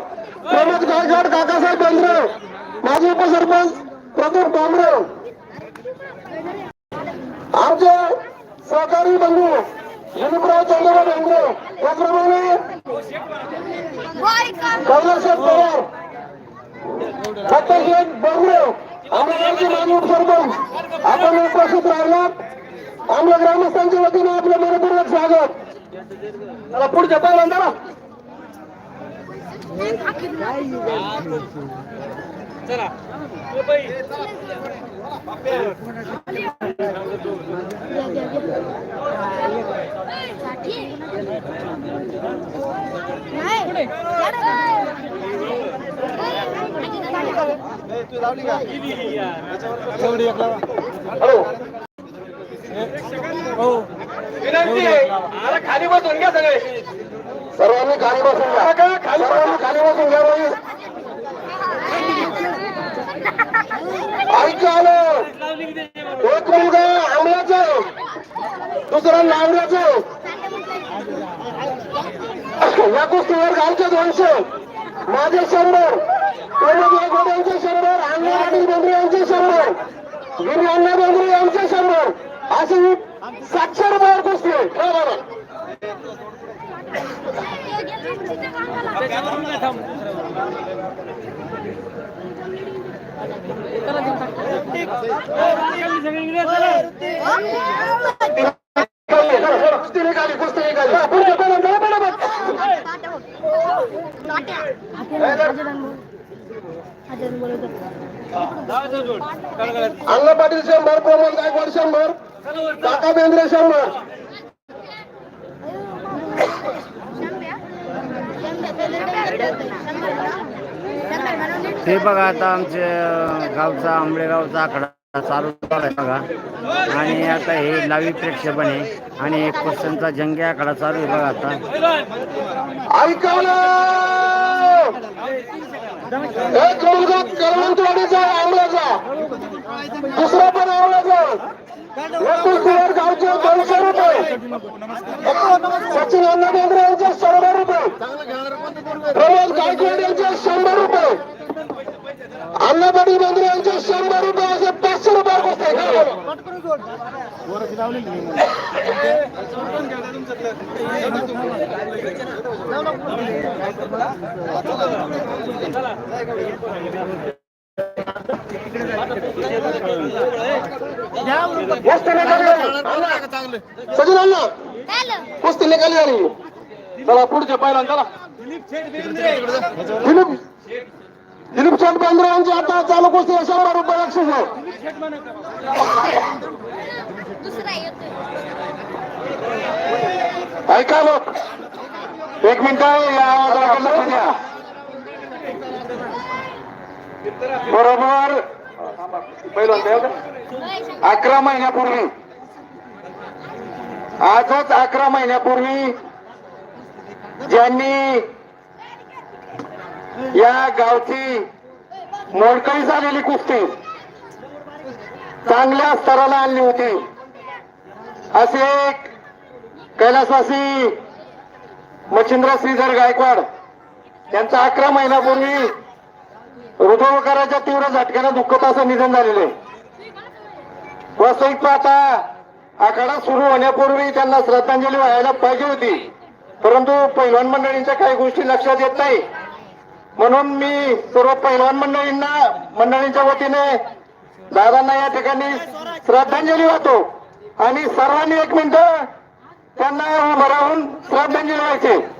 प्रमोद गायकवाड काकासाहेब बेंद्रे माजी उपसरपंच प्रदीप भांबरे आमचे सहकारी बंधू विनुकराव चंद्रबाब बेंद्रे त्याचप्रमाणे कैलासराव पवार दत्ताशेठ बेंद्रे आमदारांचे माजी उपसरपंच आपण उपस्थित राहिलात आमच्या ग्रामस्थांच्या वतीने आपलं मनपूर्वक स्वागत. चला पुढच्या पहिल्यांदा हॅलो विनंती आहे. अरे खाली बसून घ्या सगळे. सर्वांनी खाली बसून घ्या. सर्वांनी खाली बसून घ्या बाई. ऐका आलं एक मुलगा आंबल्याचं दुसरा नावड्याचं या कुस्तीवर गावचे दोनशे. माझे शंभर. यांचे शंभर अंगणवाडी बेंद्रे यांचे शंभर. गिरी अण्णा बेंद्रे यांचे शंभर. अशी सातशे रुपयावर कुस्ती आहे हो बरं कुस्ती निघाली कुस्ती निघाली हा, पुढच्या पहिल्यांदा, चला, पटापट. अण्णा पाटील शंभर प्रमोद गायकवाड शंभर काका बेंद्रे शंभर ते बघा आता आमच्या गावचा आंबळेगावचा आकडा चालू झालाय बघा. आणि आता हे लावी प्रेक्षेपण आहे आणि एक क्वेश्चनचा जंगी आकडा चालू आहे बघा आता. ऐकवलं एक मुलगा करवंतवाडीचा आंबल्याचा दुसरा पण आंबल्याचा कुस्तीवर गावचे दोनशे रुपये. सचिन अण्णा बेंद्रे यांचे शंभर रुपये प्रमोद गायकवाड यांचे शंभर रुपये अण्णापाटी बेंद्रे यांचे शंभर रुपये असे पाचशे रुपये कुस्ती आहे. कुस्ती निकाली आली. सचिन अण्णा कुस्ती निकाली आली चला पुढच्या पहिला चला. दिलीप दिलीप चंद बेंद्रे यांची आता चालू कुस्ती शंभर रुपये बक्षीस आहे. ऐका लोक एक मिनिट या लक्ष द्या बरोबर. अकरा महिन्यापूर्वी. आजच अकरा महिन्यापूर्वी ज्यांनी या गावची मोडकळी झालेली कुस्ती चांगल्या स्तराला आणली होती. असे एक कैलासवासी मच्छिंद्र श्रीधर गायकवाड त्यांचा अकरा महिन्यापूर्वी हृदयविकाराच्या तीव्र झटक्यानं दुःखद असं निधन झालेलं आहे. वास्तविक पाहता आखाडा सुरू होण्यापूर्वी त्यांना श्रद्धांजली व्हायला पाहिजे होती. परंतु पैलवान मंडळींच्या काही गोष्टी लक्षात येत नाही. म्हणून मी सर्व पैलवान मंडळींना मंडळींच्या वतीने दादांना या ठिकाणी श्रद्धांजली वाहतो. आणि सर्वांनी एक मिनिट त्यांना उभं राहून श्रद्धांजली व्हायची.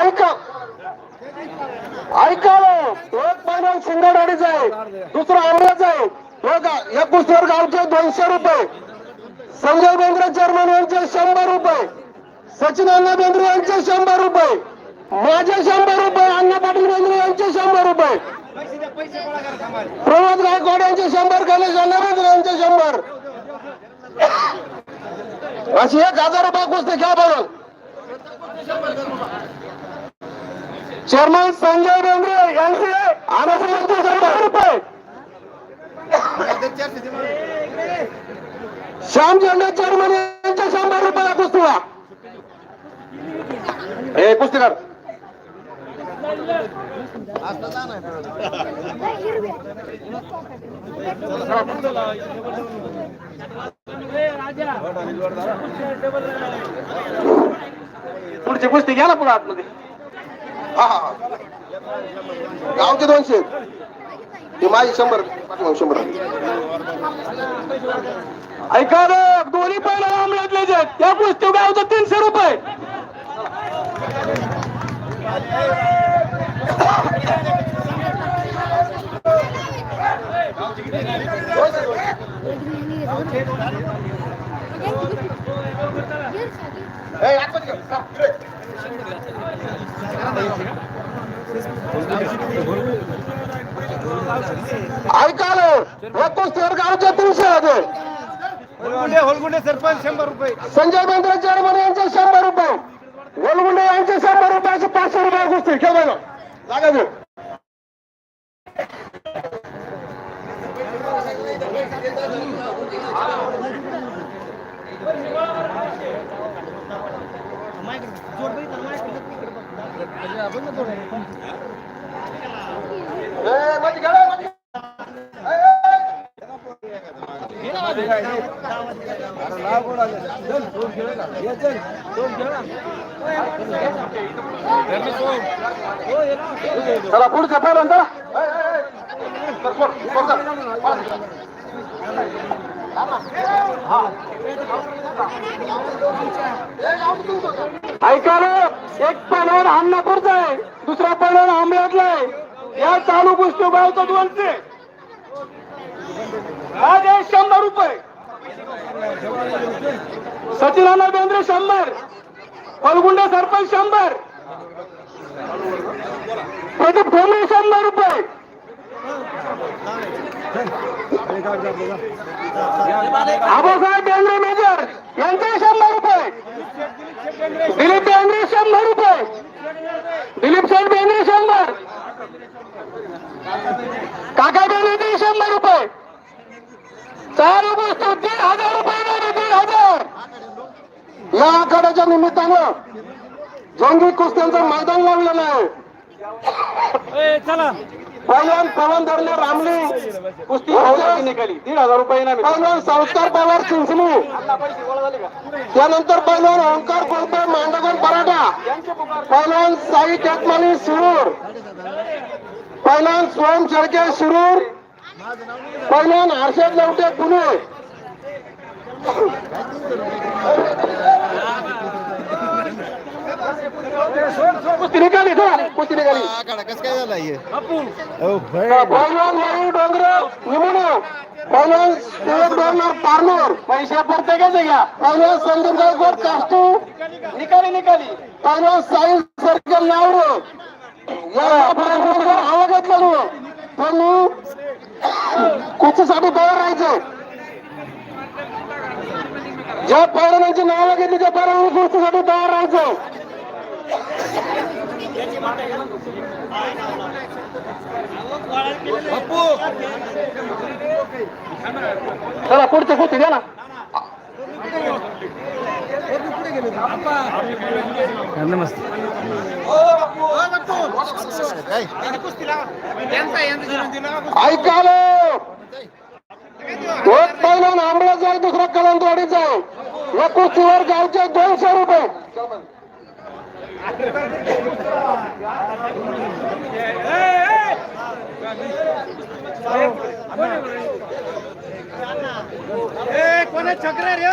ऐका. ऐका एक पैलवान शिंगाडवाडीचा आहे. दुसरं आमलाच आहे. हे या कुस्तीवर गावचे दोनशे रुपये. संजय बेंद्रे चेअरमन यांचे शंभर रुपये. सचिन अण्णा बेंद्रे यांचे शंभर रुपये. माझे शंभर रुपये अण्णा पाटील बेंद्रे यांचे शंभर रुपये. प्रमोद गायकवाड यांचे शंभर गणेश अण्णा बेंद्रे यांचे शंभर. अशी एक हजार रुपये कुस्ती घ्या बरोबर चेअरमन संजय बेंद्रे यांचे अनाथ शंभर रुपये. श्याम झेंडे चेअरमन यांच्या शंभर रुपये कुस्तीला हे कुस्तीकर पुढची कुस्ती घ्या ना पुढे आतमध्ये. हा हा. गावचे दोनशे. ते माझे शंभर शंभर. ऐका दोन्ही पहिला आमल्यातले जे त्या कुस्ती गावचं तीनशे रुपये. ऐका रे या कुस्तीवर गावचे तीनशे होते होलगुंडे होलगुंडे सरपंच शंभर रुपये. संजय बेंद्रे चेअरमन यांचे शंभर रुपये. गोलगुंडे यांचे शंभर रुपयाचे पाचशे रुपये खेळ बघा जागा दे. चला पुढचं पहिलं ऐका रे एक पलवान अण्णापूरचा आहे दुसरा पलवान आंबळ्यातला आहे. या चालू गोष्टी गावचा दोनशे. हा दे शंभर रुपये. सचिनाना बेंद्रे शंभर. फलगुंडे सरपंच शंभर. प्रदीप ठोंबरे शंभर रुपये. आबासाहेब बेंद्रे मेजर यांचे शंभर रुपये. दिलीप बेंद्रे शंभर रुपये. दिलीप शेठ बेंद्रे शंभर. काका बेंद्रे शंभर रुपये. चार वस्तू दीड हजार रुपये दीड हजार. या आखाड्याच्या निमित्तानं जंगी कुस्त्यांचं मैदान लावलेलं आहे. चला. पहिलवान पवन धरणे रामली. कुस्ती निघाली. दीड हजार रुपये पहिलवान संस्कार पवार चिंचणी त्यानंतर पहिलवान ओंकार कोळपे मांडगोन पराठा. पहिलवान साई केतमाली शिरूर. पहिलवान स्वयं शेळके शिरूर. पहिलवान हर्षद लवटे पुणे. कुस्ती निघाली चला, कुस्ती निघाली. कसं काय झालं हे? पहिलवान मयूर डोंगरे निमुणे पहिलवान सुरेश डोंगर पारनूर. पैसे प्रत्येकाचे घ्या? पहिलवान संदीप गायकवाड काष्टू. निकाली निकाली. पहिलवान साई सर्कल नावडे. आवाज घेतला तू त्यांनी कुस्तीसाठी तयार राहायचे. ज्या पहिलवानांची नावं घेतली त्या पहिलवान कुस्तीसाठी तयार राहायचं. चला पुढचं कुस्ती द्या ना! नमस्ते ऐकालो एक पहिला आंबळा जाय दुसरा कलंदवाडीचा आहे या कुस्तीवर गावचे दोनशे रुपये. कोणा छकरा रे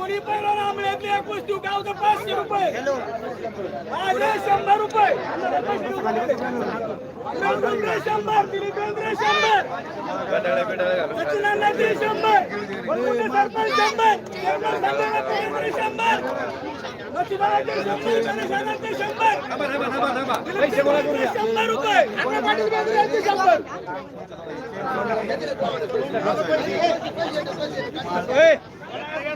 कोणी पहिला आंबळ्यातली एक वस्तू गावचं पाचशे रुपये. माझे शंभर रुपये. शंभर शंभर. सचिनांना ते शंभर. सरपंच शंभर. शंभर. शंभर. रुपये. शंभर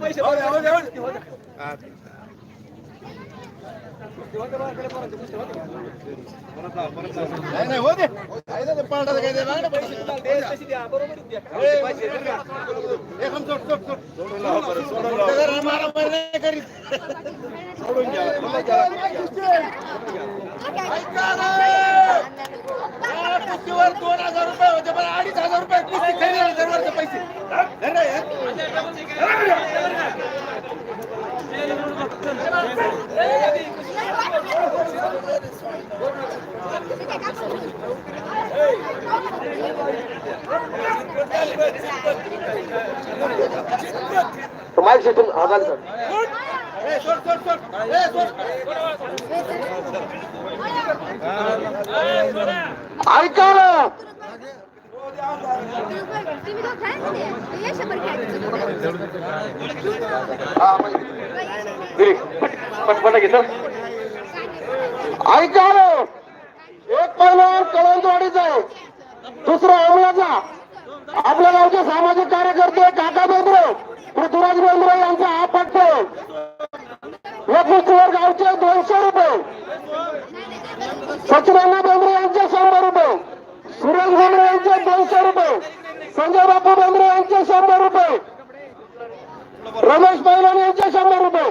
પૈસા नाही नाही हो दे ना पैसे. सोडून मारामारी नाही करीत. सोडून घ्या. कुस्तीवर दोन हजार रुपये होते पण अडीच हजार रुपये कुस्ती खरेदी दरवरचे पैसे धर रे, हे. माईक सिस्टम हाताने ऐका ना घेत ऐका एक पहिल्यावर कळंदवाडीच आहे. दुसरा अमलाचा आपल्या गावचे सामाजिक कार्यकर्ते काका बेंद्रे पृथ्वीराज बेंद्रे यांचा हा पट्ट या कुस्तीवर गावचे दोनशे रुपये. सचिनांना बेंद्रे यांचे शंभर रुपये. सुरेश बेंद्रे यांचे दोनशे रुपये. संजय बापू बेंद्रे यांचे शंभर रुपये. रमेश पैलवान यांचे शंभर रुपये.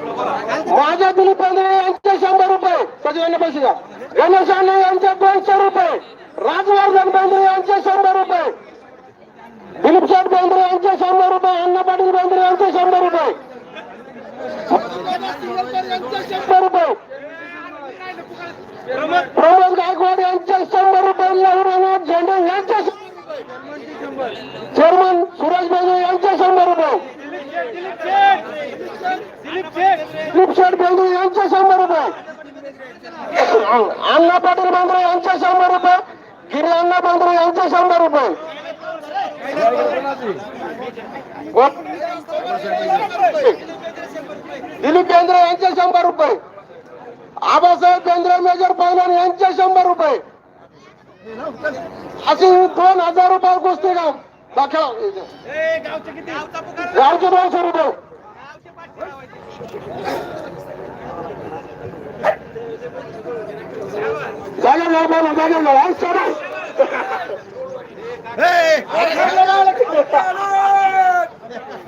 माझ्या दिलीप यांचे शंभर रुपये. सचिवांना पैसे द्या. गणेश अण्णा यांचे दोनशे रुपये. राजवर्धन बेंद्रे यांचे शंभर रुपये. दिलीप शेठ बेंद्रे यांचे शंभर रुपये. अण्णा पाटील बेंद्रे यांचे शंभर रुपये. शंभर रुपये. प्रमोद गायकवाड यांचे शंभर रुपये. लहरानाथ झेंडे यांचे शंभर रुपये. चेअरमन सुरेश बेंद्रे यांचे शंभर रुपये. दिलीप शेठ बेंद्रे यांचे शंभर रुपये. अण्णा पाटील बेंद्रे यांचे शंभर रुपये. गिरी अण्णा बेंद्रे यांचे शंभर रुपये. दिलीप बेंद्रे यांचे शंभर रुपये. आबासाहेब बेंद्रे मेजर पैलवान यांचे शंभर रुपये. अशी दोन हजार रुपये गोष्टी गाव दाखव. गावचे दोनशे रुपये. बोला आज. ए,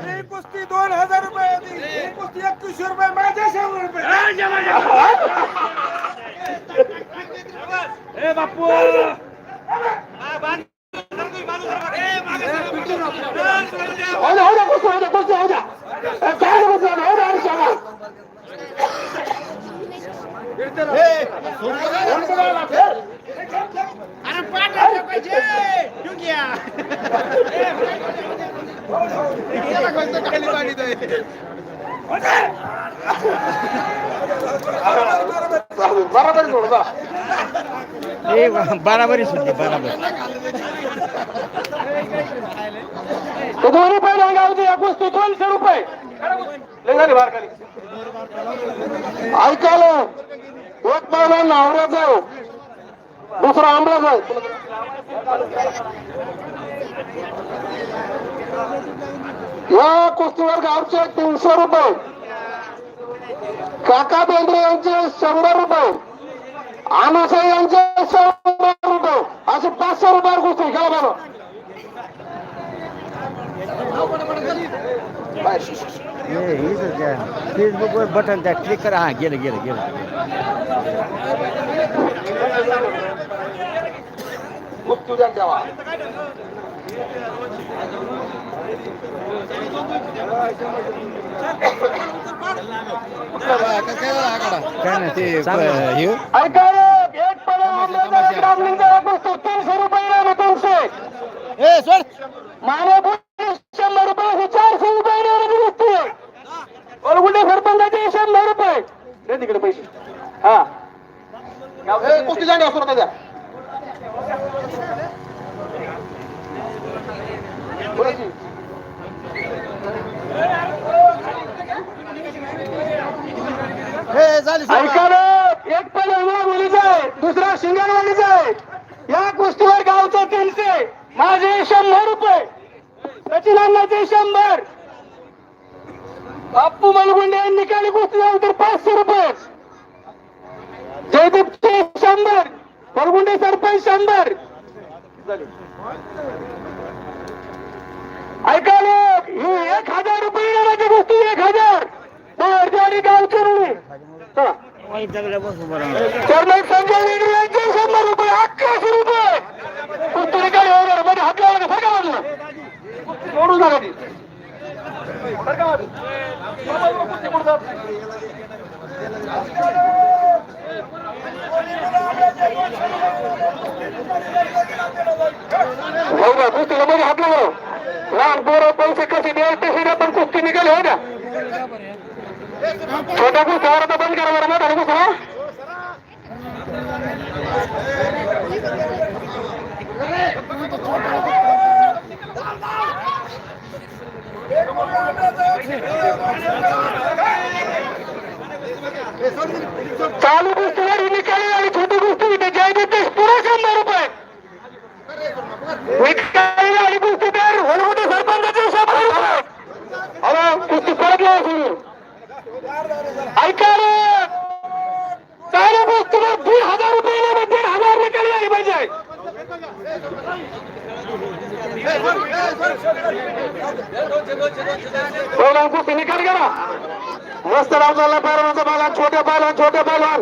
ही कुस्ती दोन हजार रुपये ही कुस्ती एकवीसशे रुपये माझ्या शंभर रुपये. ए बापू. हो हो हो हो नाही कुस्ती, हो द्या, हो द्या, आणि सांगा. ए, सोडून दे. चालेल. बरोबर बराबरी सुद्धा बराबर ऐकाल दोन्ही पहिल्या गावची या कुस्ती दोनशे रुपये. एक पहिला नावऱ्याचा आहे. दुसरा आंबराचा आहे. या कुस्तीवर गावचे तीनशे रुपये. काका बेंद्रे यांचे शंभर रुपये. अनुसाई यांचे शंभर रुपये. असे पाचशे रुपयावर कुस्ती. घ्या बरं हे हीच त्या फेसबुकवर बटन त्या क्लिक करा हा गेलं गेलं गेलं मुक्ती द्या द्यावा काय नाही ते हे ऐका एक तीनशे रुपये तीनशे ए सोड. माने शंभर रुपये हे चारशे रुपये देण्याची वस्तू आहे वरगुंडे सरपंचाचे शंभर रुपये दे तिकडे पैसे हा. कुस्ती जाणे असतो त्याच्या एक मुलीचा आहे दुसरा शिंगणवाडीचा आहे या कुस्तीवर गावचं तीनशे माझे शंभर रुपये. सचिन अण्णाचे शंभर. बाप्पू मलगुंडे निकाली कुस्ती तर पाचशे रुपये. जयदीपचे शंभर मलगुंडे सरपंच शंभर ऐका लोक ही एक हजार रुपये देण्याची कुस्ती एक हजार तर आणि गावचे रुळे चला दगड्या बसू बरं चेअरमॅन संजय वेगळे यांचे शंभर रुपये अकराशे रुपये कुस्ती निकाली वगैरे मध्ये हात लावला का? सरका बाजूला सोडू नका ती सरका बाजूला. कुस्ती पुढं जा. हो का कुस्तीला मध्ये हात लावा लहान पोरं पैसे कसे द्यायचे हे पण कुस्ती निघाली हो का छोटा कुस्तीवर आता बंद करा चालू गोष्टीवर ही निकाली आणि छोटी कुस्ती इथे जयदीप पुरा शंभर रुपये. निकाली आणि कुस्तीदार होलगुटे सरपंचाचे शंभर रुपये. हॅलो कुस्ती परत लावा ऐका रे चालू कुस्तीवर दीड हजार रुपये म्हणजे दीड हजार निकाली आली पाहिजे. हो पहिला कुस्ती निकाल करा. मस्त राव चालला पैलवानचा बाला छोटे पैलवान छोटे पैलवान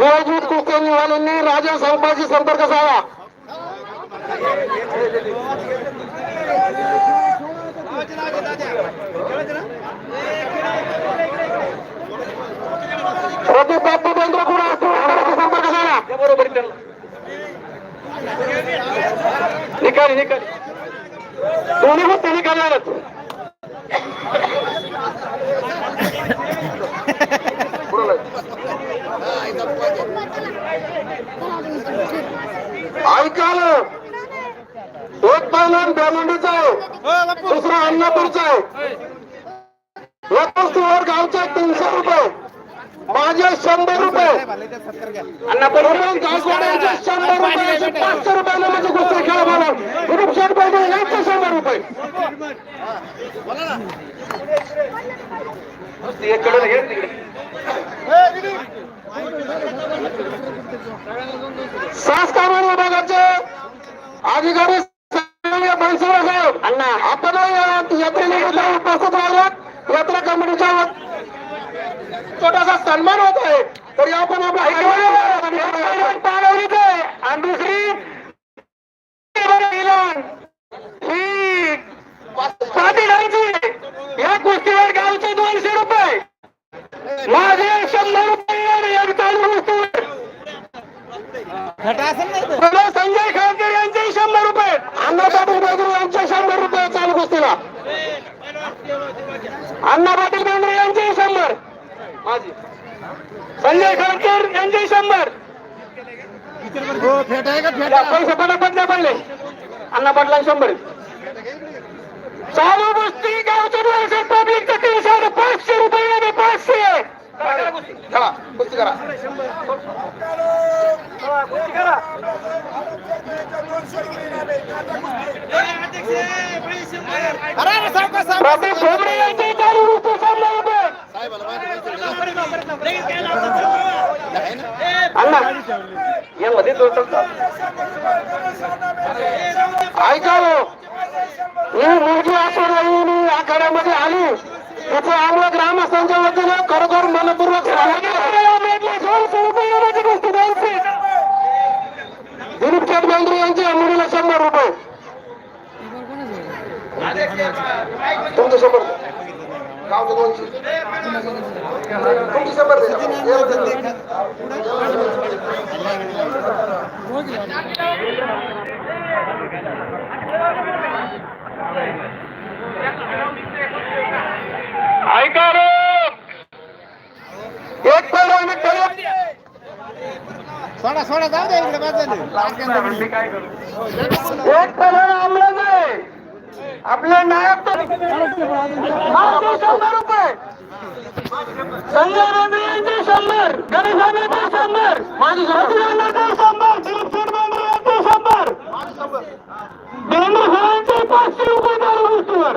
नियोजित कुस्ती राजा संभाजी संपर्क साधा. प्रदीप बाप्पू बेंद्र कुणा संपर्क साधा. बरोबर निकाली निकाली. दोन्ही गोष्टी निकालणारच ऐकाल एक पहिला बेलुंडीचा आहे. दुसरा अन्नापूरचा आहे. या वस्तूवर तीनशे रुपये. माझे शंभर रुपये. शंभर रुपये पाचशे रुपयाला माझी गोष्ट खेळा मला ग्रुप शर्ट पाहिजे यांचे शंभर रुपये. सास कामानी विभागाचे अधिकारी बनसोडे साहेब अण्णा. आपण या यात्रेनिमित्त उपस्थित राहिलात यात्रा कमिटीच्या छोटासा सन्मान होत आहे. तरी आपण आणि दुसरी या कुस्तीवर गावचे दोनशे रुपये. माझे शंभर रुपये संजय खारकर यांचे शंभर रुपये. अण्णा पाटील बेंद्रे यांचे शंभर रुपये चालू गोष्टीला अण्णा पाटील बेंद्रे यांचे शंभर. संजय खडकर यांचे शंभर. हो पैसे पटापट द्या पडले. अण्णा पाटला शंभर. चालू बसती गावचे डोळ्याचे पब्लिकचं तीनशे पाचशे रुपये पाचशे. चला कुस्ती करा अण्णा तो ऐका हो. ही मुलगी आश्वर्याने आखाड्यामध्ये आली. तिथे आम्हाला ग्रामस्थांच्या वतीनं खरोखर मनपूर्वक दिलीप शेठ बेंद्रे यांच्या मुलीला शंभर रुपये तुमचं शंभर गावचं दोनशे तुमची शंभर द्या. ऐका रे. एक सोडा सोडा जाऊ दे इकडे बाद झाली. एक कलर आमलं नाही. आपले नायक तर मागचे शंभर रुपये. संजय रेड्डी यांचे शंभर गणेश आंबेडकर शंभर माझी आंबेडकर शंभर दिलीप बेंद्रे यांचे शंभर. देवेंद्र सरांचे पाचशे रुपये दारू वस्तूवर.